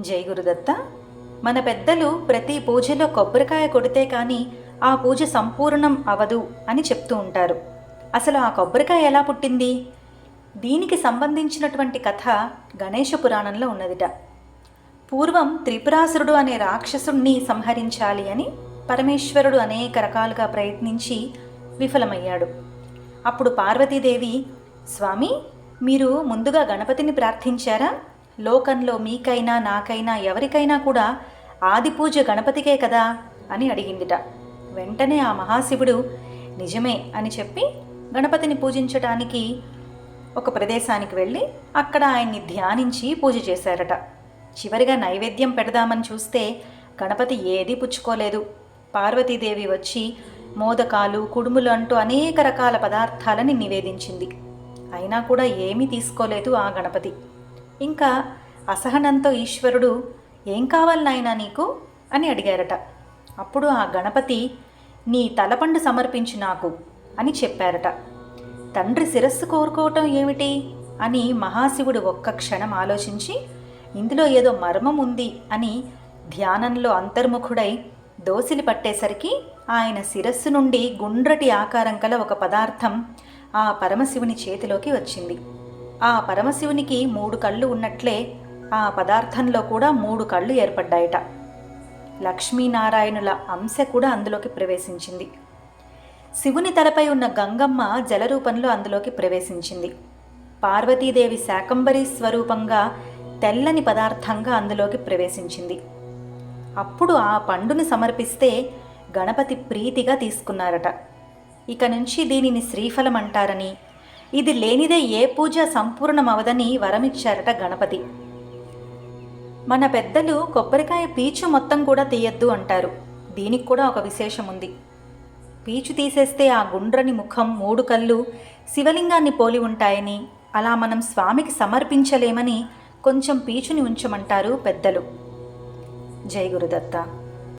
జై గురుదత్త. మన పెద్దలు ప్రతి పూజలో కొబ్బరికాయ కొడితే కానీ ఆ పూజ సంపూర్ణం అవదు అని చెప్తూ ఉంటారు. అసలు ఆ కొబ్బరికాయ ఎలా పుట్టింది? దీనికి సంబంధించినటువంటి కథ గణేష పురాణంలో ఉన్నదిట. పూర్వం త్రిపురాసురుడు అనే రాక్షసుణ్ణి సంహరించాలి అని పరమేశ్వరుడు అనేక రకాలుగా ప్రయత్నించి విఫలమయ్యాడు. అప్పుడు పార్వతీదేవి స్వామి మీరు ముందుగా గణపతిని ప్రార్థించారా? లోకంలో మీకైనా నాకైనా ఎవరికైనా కూడా ఆది పూజ గణపతికే కదా అని అడిగిందిట. వెంటనే ఆ మహాశివుడు నిజమే అని చెప్పి గణపతిని పూజించటానికి ఒక ప్రదేశానికి వెళ్ళి అక్కడ ఆయన్ని ధ్యానించి పూజ చేశారట. చివరిగా నైవేద్యం పెడదామని చూస్తే గణపతి ఏదీ పుచ్చుకోలేదు. పార్వతీదేవి వచ్చి మోదకాలు కుడుములు అంటూ అనేక రకాల పదార్థాలని నివేదించింది. అయినా కూడా ఏమీ తీసుకోలేదు ఆ గణపతి. ఇంకా అసహనంతో ఈశ్వరుడు ఏం కావాలి నాయనా నీకు? అని అడిగారట. అప్పుడు ఆ గణపతి నీ తలపండు సమర్పించు నాకు అని చెప్పారట. తండ్రి శిరస్సు కోరుకోవటం ఏమిటి? అని మహాశివుడు ఒక్క క్షణం ఆలోచించి ఇందులో ఏదో మర్మం ఉంది అని ధ్యానంలో అంతర్ముఖుడై దోసిలి పట్టేసరికి ఆయన శిరస్సు నుండి గుండ్రటి ఆకారం కల ఒక పదార్థం ఆ పరమశివుని చేతిలోకి వచ్చింది. ఆ పరమశివునికి మూడు కళ్ళు ఉన్నట్లే ఆ పదార్థంలో కూడా మూడు కళ్ళు ఏర్పడ్డాయట. లక్ష్మీనారాయణుల అంశ కూడా అందులోకి ప్రవేశించింది. శివుని తలపై ఉన్న గంగమ్మ జలరూపంలో అందులోకి ప్రవేశించింది. పార్వతీదేవి శాకంబరీ స్వరూపంగా తెల్లని పదార్థంగా అందులోకి ప్రవేశించింది. అప్పుడు ఆ పండుని సమర్పిస్తే గణపతి ప్రీతిగా తీసుకున్నారట. ఇక నుంచి దీనిని శ్రీఫలం అంటారని ఇది లేనిదే ఏ పూజ సంపూర్ణమవదని వరమిచ్చారట గణపతి. మన పెద్దలు కొబ్బరికాయ పీచు మొత్తం కూడా తీయద్దు అంటారు. దీనికి కూడా ఒక విశేషం ఉంది పీచు తీసేస్తే ఆ గుండ్రని ముఖం మూడు కళ్ళు శివలింగాన్ని పోలి ఉంటాయని అలా మనం స్వామికి సమర్పించలేమని కొంచెం పీచుని ఉంచమంటారు పెద్దలు. జై గురుదత్త.